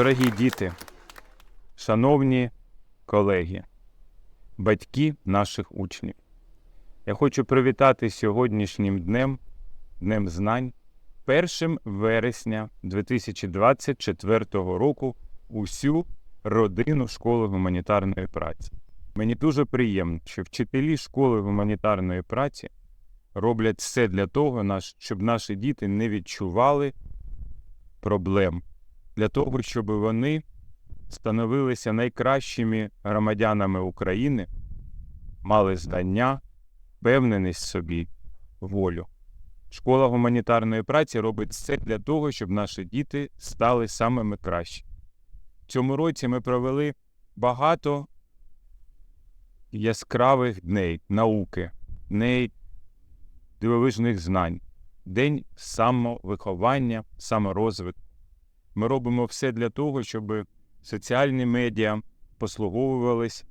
Дорогі діти, шановні колеги, батьки наших учнів, я хочу привітати сьогоднішнім днем, Днем знань, 1 вересня 2024 року усю родину школи гуманітарної праці. Мені дуже приємно, що вчителі школи гуманітарної праці роблять все для того, щоб наші діти не відчували проблем, для того, щоб вони становилися найкращими громадянами України, мали знання, впевненість в собі, волю. Школа гуманітарної праці робить все для того, щоб наші діти стали самими кращими. В цьому році ми провели багато яскравих дней науки, дней дивовижних знань, день самовиховання, саморозвитку. Ми робимо все для того, щоб соціальні медіа послуговувались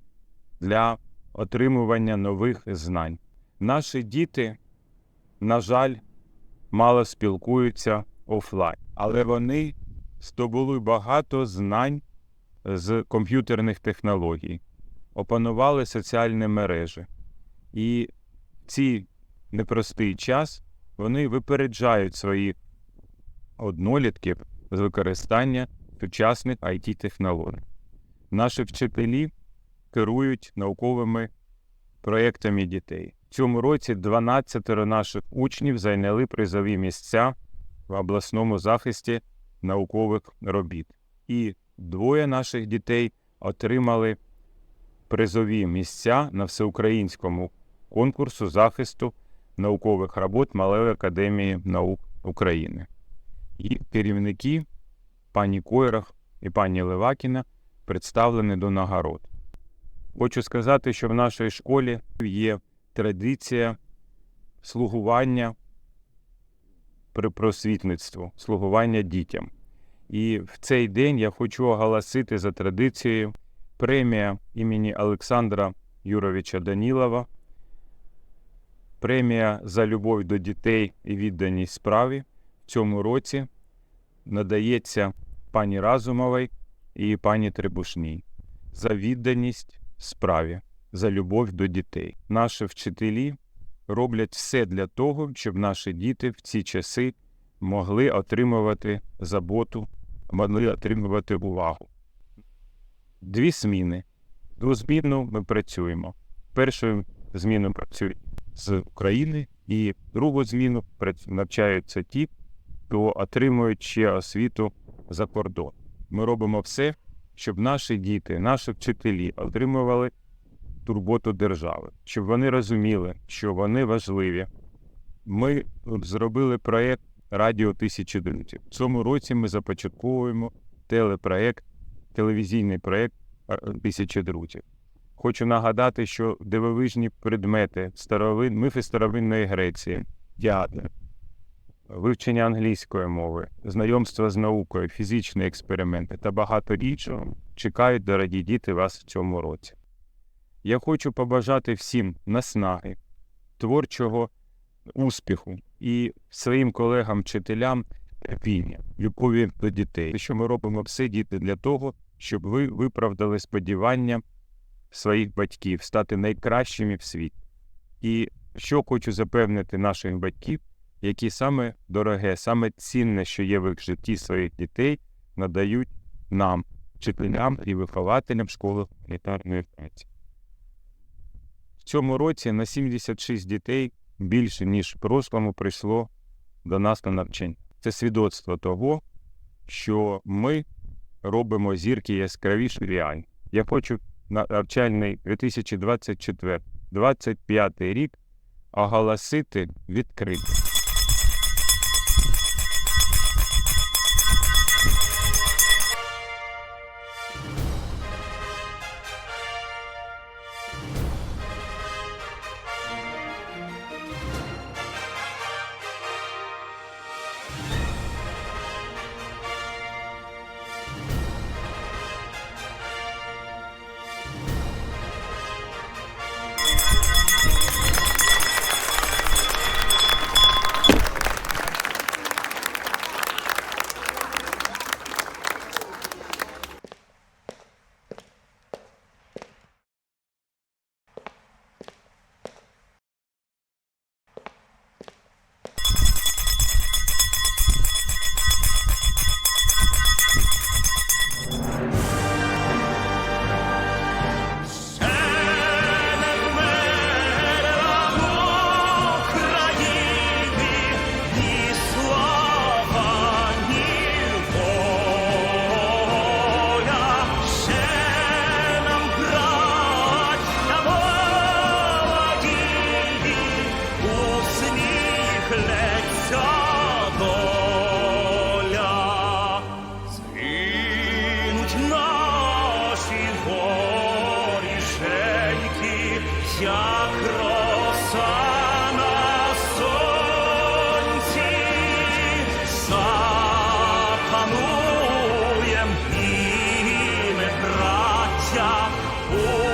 для отримування нових знань. Наші діти, на жаль, мало спілкуються офлайн, але вони здобули багато знань з комп'ютерних технологій, опанували соціальні мережі. І в цей непростий час вони випереджають своїх однолітків з використання сучасних it технологій Наші вчителі керують науковими проєктами дітей. В цьому році 12 наших учнів зайняли призові місця в обласному захисті наукових робіт. І двоє наших дітей отримали призові місця на всеукраїнському конкурсу захисту наукових робот Малої академії наук України. І керівники пані Койрах і пані Левакіна представлені до нагород. Хочу сказати, що в нашій школі є традиція слугування при просвітництву, слугування дітям. І в цей день я хочу оголосити за традицією премія імені Олександра Юровича Данілова, премія за любов до дітей і відданість справі цьому році надається пані Разумовій і пані Требушній за відданість справі, за любов до дітей. Наші вчителі роблять все для того, щоб наші діти в ці часи могли отримувати заботу, могли отримувати увагу. Дві зміни. Двозмінно ми працюємо. Першу зміну працюють з України, і другу зміну навчаються ті, хто отримують ще освіту за кордон. Ми робимо все, щоб наші діти, наші вчителі отримували турботу держави, щоб вони розуміли, що вони важливі. Ми зробили проєкт Радіо тисячі друзів. В цьому році ми започатковуємо телепроєкт, телевізійний проєкт Тисячі друзів. Хочу нагадати, що дивовижні предмети старовин, мифи старовинної Греції, театр, вивчення англійської мови, знайомство з наукою, фізичні експерименти та багато іншого чекають, дорогі діти, вас в цьому році. Я хочу побажати всім наснаги, творчого успіху і своїм колегам-вчителям терпіння, любові до дітей. Що ми робимо все, діти, для того, щоб ви виправдали сподівання своїх батьків стати найкращими в світі. І що хочу запевнити наших батьків, які саме дороге, саме цінне, що є в житті своїх дітей, надають нам, вчителям і вихователям школи гуманітарної праці. В цьому році на 76 дітей більше, ніж в прошлому, прийшло до нас на навчання. Це свідоцтво того, що ми робимо зірки яскравіші реальні. Я хочу на навчальний 2024-2025 рік оголосити відкритим. 我